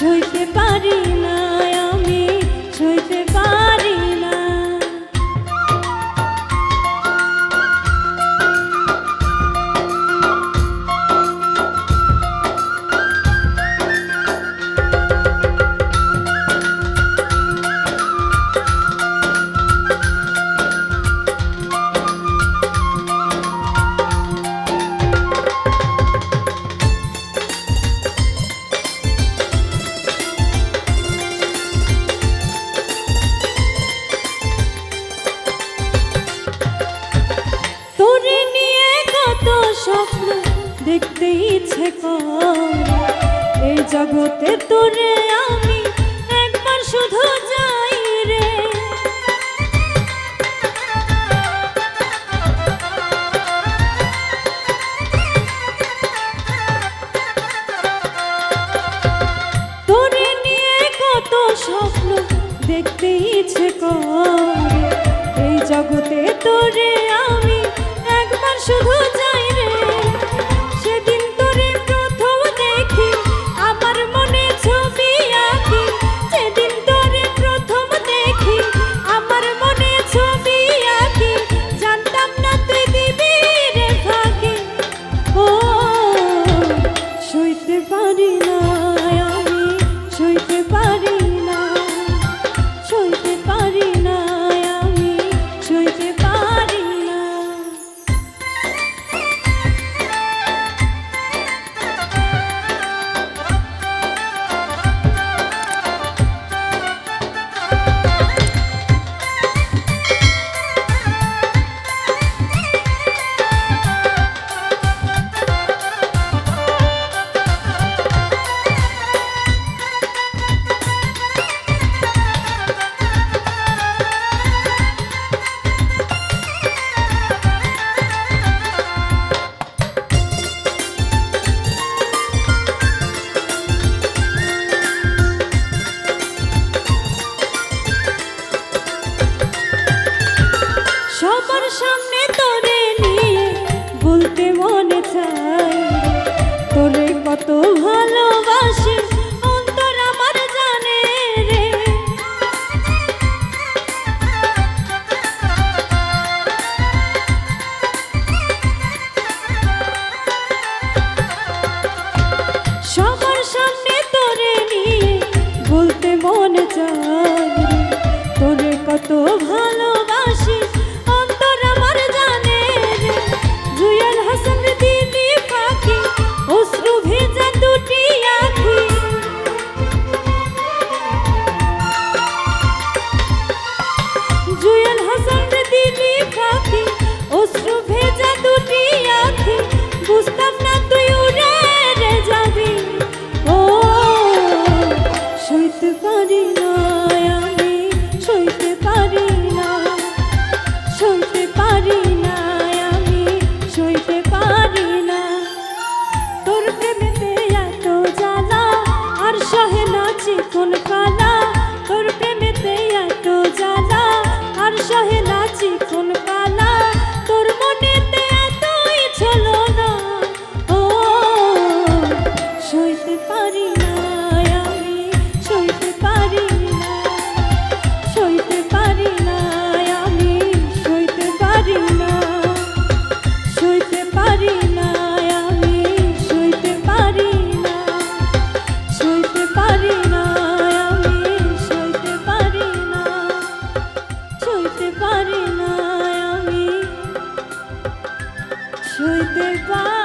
Soy দেখতে ইচ্ছে এই জগতে তোরে আমি একবার শুধু যাই রে। তোরে নিয়ে কত স্বপ্ন দেখতে ইচ্ছে করে। এই জগতে তোরে আমি একবার শুধু সামনে তোরে নিয়ে বলতে মনে চাই। তোরে কত ভালোবাসি অন্তর জানে মনে কত ভালো Gustavo ছুঁইতে পা